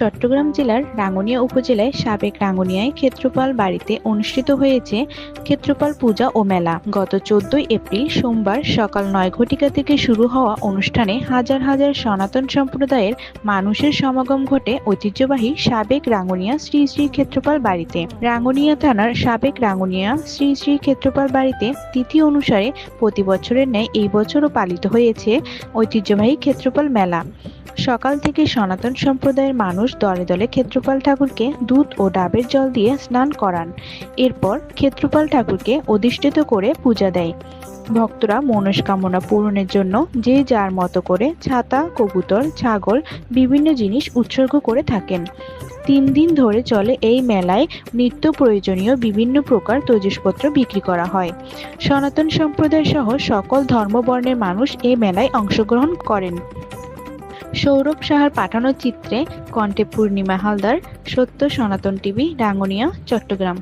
চট্টগ্রাম জেলার রাঙ্গুনিয়া উপজেলায় সাবেক রাঙ্গুনিয়ায় ক্ষেত্রপাল বাড়িতে অনুষ্ঠিত হয়েছে ক্ষেত্রপাল পূজা ও মেলা। গত চোদ্দই এপ্রিল সোমবার সকাল নয় ঘটিকা থেকে শুরু হওয়া অনুষ্ঠানে হাজার হাজার সনাতন সম্প্রদায়ের মানুষের সমাগম ঘটে ঐতিহ্যবাহী সাবেক রাঙ্গুনিয়া শ্রী শ্রী ক্ষেত্রপাল বাড়িতে। রাঙ্গুনিয়া থানার সাবেক রাঙ্গুনিয়া শ্রী শ্রী ক্ষেত্রপাল বাড়িতে তিথি অনুসারে প্রতি বছরের ন্যায় এই বছরও পালিত হয়েছে ঐতিহ্যবাহী ক্ষেত্রপাল মেলা। সকাল থেকে সনাতন সম্প্রদায়ের মানুষ দলে দলে ক্ষেত্রপাল ঠাকুরকে দুধ ও ডাবের জল দিয়ে স্নান করান। এরপর ক্ষেত্রপাল ঠাকুরকে অধিষ্ঠিত করে পূজা দেয়। ভক্তরা মনস্কামনা পূরণের জন্য যে যার মতো করে ছাতা, কবুতর, ছাগল, বিভিন্ন জিনিস উৎসর্গ করে থাকেন। তিন দিন ধরে চলে এই মেলায় নিত্য প্রয়োজনীয় বিভিন্ন প্রকার তৈজসপত্র বিক্রি করা হয়। সনাতন সম্প্রদায় সহ সকল ধর্মবর্ণের মানুষ এই মেলায় অংশগ্রহণ করেন। সৌরভ সাহার পাঠানো চিত্রে কণ্ঠে পূর্ণিমা হালদার সত্য সনাতন টিভি রাঙ্গনিয়া চট্টগ্রাম।